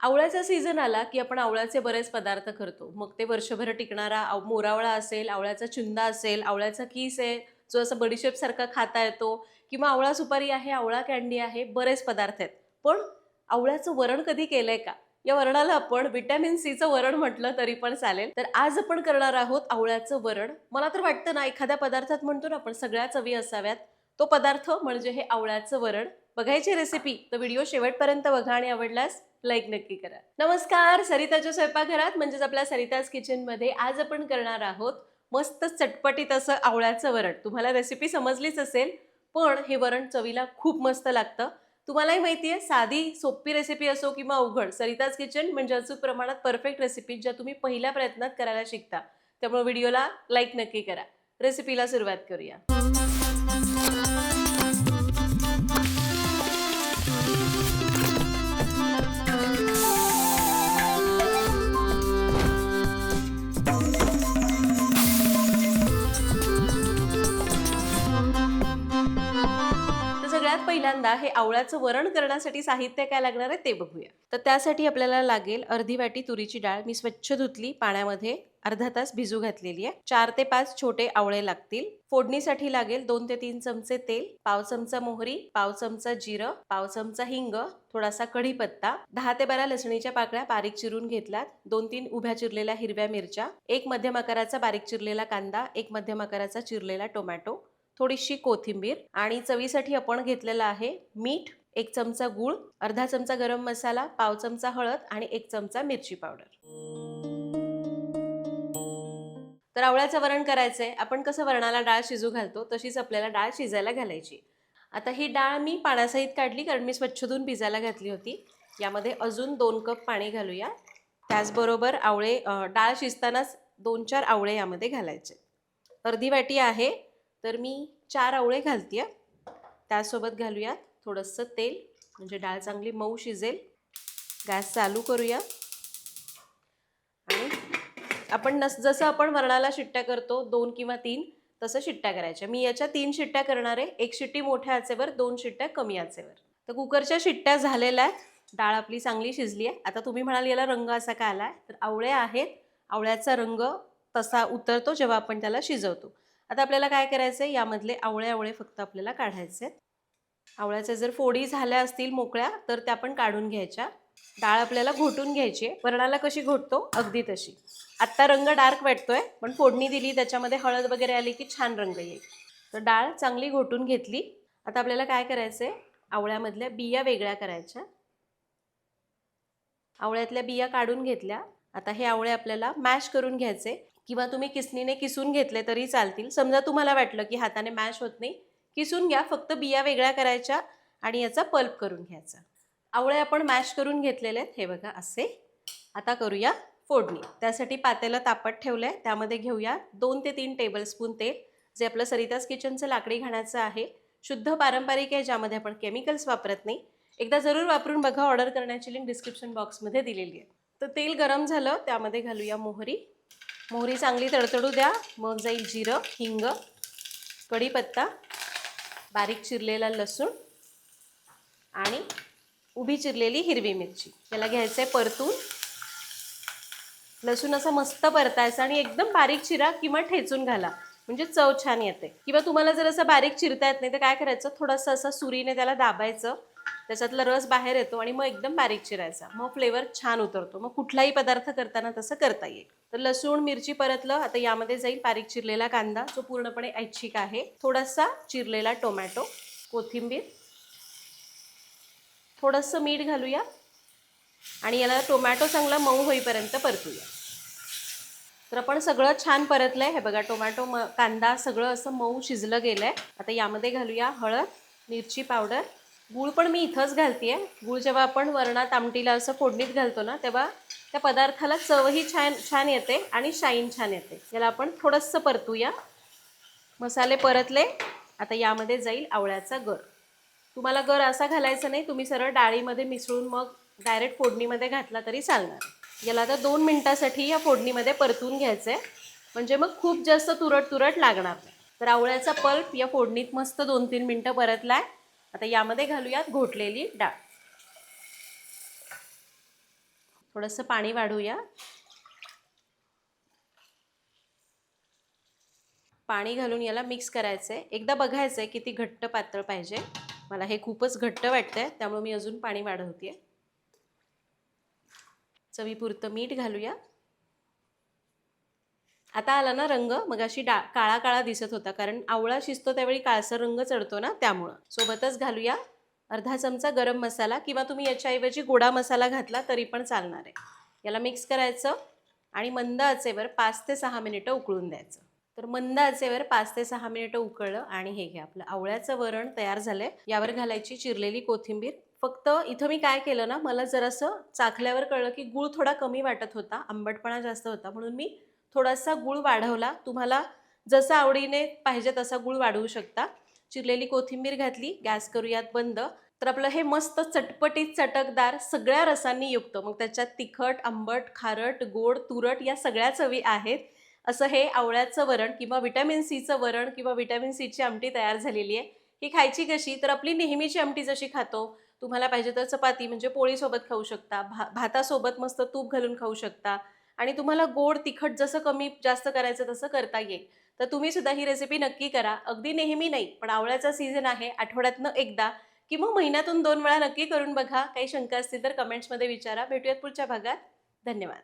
आवळ्याचा season आला की आपण आवळ्याचे बरेच पदार्थ करतो. मग ते वर्षभर टिकणारा मोरावळा असेल आवळ्याचा चुंदा असेल आवळ्याचा कीस आहे जो असं बडीशेपसारखा खाता येतो किंवा आवळा सुपारी आहे आवळा कॅन्डी आहे बरेच पदार्थ आहेत. पण आवळ्याचं वरण कधी केलंय का? या वरणाला आपण व्हिटॅमिन सीचं वरण म्हटलं तरी पण चालेल. तर आज आपण करणार आहोत आवळ्याचं वरण. मला तर वाटतं ना एखाद्या पदार्थात म्हणतो ना आपण सगळ्या चवी असाव्यात. तो पदार्थ म्हणजे हे आवळ्याचं वरण. बघायची रेसिपी तर व्हिडिओ शेवटपर्यंत बघा आणि आवडल्यास लाईक नक्की करा. नमस्कार सरिताच्या स्वयंपाकघरात म्हणजेच आपल्या सरिताज किचनमध्ये आज आपण करणार आहोत मस्त चटपटीत असं आवळ्याचं वरण. तुम्हाला रेसिपी समजलीच असेल पण हे वरण चवीला खूप मस्त लागतं. तुम्हालाही माहिती आहे साधी सोपी रेसिपी असो किंवा अवघड सरिताज किचन म्हणजे अचूक प्रमाणात परफेक्ट रेसिपी ज्या तुम्ही पहिल्या प्रयत्नात करायला शिकता. त्यामुळे व्हिडिओला लाईक नक्की करा. रेसिपीला सुरुवात करूया. पहिल्यांदा हे आवळ्याचं वरण करण्यासाठी साहित्य काय लागणार आहे ते बघूया. तर त्यासाठी आपल्याला लागेल अर्धी वाटी तुरीची डाळ. मी स्वच्छ धुतली पाण्यामध्ये अर्धा तास भिजू घातलेली आहे. चार ते पाच छोटे आवळे लागतील. फोडणीसाठी लागेल दोन ते तीन चमचे तेल पाव चमचा मोहरी पाव चमचा जिरं पाव चमचा हिंग थोडासा कढीपत्ता दहा ते बारा लसणीच्या पाकळ्या बारीक चिरून घेतल्यात दोन तीन उभ्या चिरलेल्या हिरव्या मिरच्या एक मध्यम आकाराचा बारीक चिरलेला कांदा एक मध्यम आकाराचा चिरलेला टोमॅटो थोडीशी कोथिंबीर आणि चवीसाठी आपण घेतलेलं आहे मीठ एक चमचा गूळ अर्धा चमचा गरम मसाला पाव चमचा हळद आणि एक चमचा मिरची पावडर. तर आवळ्याचं वरण करायचंय. आपण कसं वरणाला डाळ शिजू घालतो तशीच आपल्याला डाळ शिजायला घालायची. आता ही डाळ मी पाण्यासहित काढली कारण मी स्वच्छ धुवून भिजायला घातली होती. यामध्ये अजून दोन कप पाणी घालूया. त्याचबरोबर आवळे डाळ शिजतानाच दोन चार आवळे यामध्ये घालायचे. अर्धी वाटी आहे तर मी चार आवळे घालते त्यासोबत घालूयात थोडंसं तेल म्हणजे डाळ चांगली मऊ शिजेल. गॅस चालू करूया. आणि आपण नस जसं आपण वरणाला शिट्ट्या करतो दोन किंवा तीन तसं शिट्ट्या करायच्या. मी याच्या तीन शिट्ट्या करणार आहे. एक शिट्टी मोठ्या आचेवर दोन शिट्ट्या कमी आचेवर. तर कुकरच्या शिट्ट्या झालेल्या आहेत. डाळ आपली चांगली शिजली आहे. आता तुम्ही म्हणाल याला रंग असा का आला आहे तर आवळे आहेत. आवळ्याचा रंग तसा उतरतो जेव्हा आपण त्याला शिजवतो. आता आपल्याला काय करायचं आहे यामधले आवळे आवळे फक्त आपल्याला काढायचे आहेत आवळ्याच्या जर फोडी झाल्या असतील मोकळ्या तर त्या पण काढून घ्यायच्या. डाळ आपल्याला घोटून घ्यायची आहे. वरणाला कशी घोटतो? अगदी तशी. आत्ता रंग डार्क वाटतोय पण फोडणी दिली त्याच्यामध्ये हळद वगैरे आली की छान रंग येईल. तर डाळ चांगली घोटून घेतली. आता आपल्याला काय करायचं आहे आवळ्यामधल्या बिया वेगळ्या करायच्या. आवळ्यातल्या बिया काढून घेतल्या. आता हे आवळे आपल्याला मॅश करून घ्यायचे. किंवा तुम्ही किसनीने किसून घेतले तरी चालतील. समजा तुम्हाला वाटलं की हाताने मॅश होत नाही किसून घ्या. फक्त बिया वेगळ्या करायच्या आणि याचा पल्प करून घ्यायचा. आवळे आपण मॅश करून घेतलेले आहेत. हे बघा असे. आता करूया फोडणी. त्यासाठी पातेलं तापत ठेवलं आहे त्यामध्ये घेऊया दोन ते तीन टेबलस्पून तेल. जे आपलं सरिताज किचनचं लाकडी घाण्याचं आहे. शुद्ध पारंपरिक आहे ज्यामध्ये आपण केमिकल्स वापरत नाही. एकदा जरूर वापरून बघा. ऑर्डर करण्याची लिंक डिस्क्रिप्शन बॉक्समध्ये दिलेली आहे. तर तेल गरम झालं. त्यामध्ये घालूया मोहरी. मोहरी चांगली तडतडू द्या. मग जाईल जिरं हिंग कढीपत्ता बारीक चिरलेला लसूण आणि उभी चिरलेली हिरवी मिरची. याला घ्यायचं आहे परतून. लसूण असा मस्त परतायचा आणि एकदम बारीक चिरा किंवा ठेचून घाला. म्हणजे चव छान येते. किंवा तुम्हाला जर असं बारीक चिरता येत नाही तर काय करायचं? थोडंसं असं सुरीने त्याला दाबायचं. त्याच्यातला रस बाहेर येतो आणि मग एकदम बारीक चिरायचा. मग फ्लेवर छान उतरतो. मग कुठलाही पदार्थ करताना तसं करता येईल. तर लसूण मिरची परतलं आता यामध्ये जाईल बारीक चिरलेला कांदा जो पूर्णपणे ऐच्छिक आहे. थोडासा चिरलेला टोमॅटो कोथिंबीर. थोडंसं मीठ घालूया आणि याला टोमॅटो चांगला मऊ होईपर्यंत परतूया. तर आपण सगळं छान परतलं आहे हे बघा टोमॅटो म कांदा सगळं असं मऊ शिजलं गेलं आहे आता यामध्ये घालूया हळद मिरची पावडर गूळ पण मी इथंच घालते आहे गूळ जेव्हा आपण वरणात आमटीला असं फोडणीत घालतो ना तेव्हा त्या पदार्थाला चवही छान छान येते आणि शाईन छान येते. याला आपण थोडंसं परतूया. मसाले परतले आता यामध्ये जाईल आवळ्याचा गर. तुम्हाला गर असा घालायचा नाही तुम्ही सरळ डाळीमध्ये मिसळून मग डायरेक्ट फोडणीमध्ये घातला तरी चालणार. याला आता दोन मिनटासाठी या फोडणीमध्ये परतून घ्यायचं आहे म्हणजे मग खूप जास्त तुरट तुरट लागणार नाही. तर आवळ्याचा पल्प या फोडणीत मस्त दोन तीन मिनटं परतला आहे आता यामध्ये घालूयात घोटलेली डाळ. थोडंसं पाणी वाढूया. पाणी घालून याला मिक्स करायचं आहे एकदा बघायचं आहे किती घट्ट पातळ पाहिजे. मला हे खूपच घट्ट वाटतंय त्यामुळे मी अजून पाणी वाढवते चवीपुरतं मीठ घालूया. आता आला ना रंग मग अशी डा काळा काळा दिसत होता कारण आवळा शिजतो त्यावेळी काळसर रंग चढतो ना त्यामुळं. सोबतच घालूया अर्धा चमचा गरम मसाला किंवा तुम्ही याच्याऐवजी गोडा मसाला घातला तरी पण चालणार आहे. याला मिक्स करायचं आणि मंद आचेवर पाच ते सहा मिनिटं उकळून द्यायचं. तर मंद आचेवर पाच ते सहा मिनिटं उकळलं आणि हे घ्या आपलं आवळ्याचं वरण तयार झालंय. यावर घालायची चिरलेली कोथिंबीर. फक्त इथं मी काय केलं ना मला जरासं चाखल्यावर कळलं की गूळ थोडा कमी वाटत होता आंबटपणा जास्त होता म्हणून मी थोडासा गूळ वाढवला. तुम्हाला जसं आवडीने पाहिजे तसा गूळ वाढवू शकता. चिरलेली कोथिंबीर घातली गॅस करूयात बंद. तर आपलं हे मस्त चटपटीत चटकदार सगळ्या रसांनी युक्त. मग त्याच्यात तिखट आंबट खारट गोड तुरट या सगळ्या चवी आहेत. असं हे आवळ्याचं वरण किंवा विटॅमिन सीचं वरण किंवा विटॅमिन सीची आमटी तयार झालेली आहे. ही खायची कशी? तर आपली नेहमीची आमटी जशी खातो. तुम्हाला पाहिजे तर चपाती म्हणजे पोळीसोबत खाऊ शकता. भा भातासोबत मस्त तूप घालून खाऊ शकता. आणि तुम्हाला गोड तिखट जसं कमी जास्त करायचं तसं करता येईल. तर तुम्ही सुद्धा ही रेसिपी नक्की करा. अगदी नेहमी नाही पण आवळ्याचा सीझन आहे आठवड्यातनं एकदा किंवा महिन्यातून दोन वेळा नक्की करून बघा. काही शंका असतील तर कमेंट्समध्ये विचारा. भेटूयात पुढच्या भागात. धन्यवाद.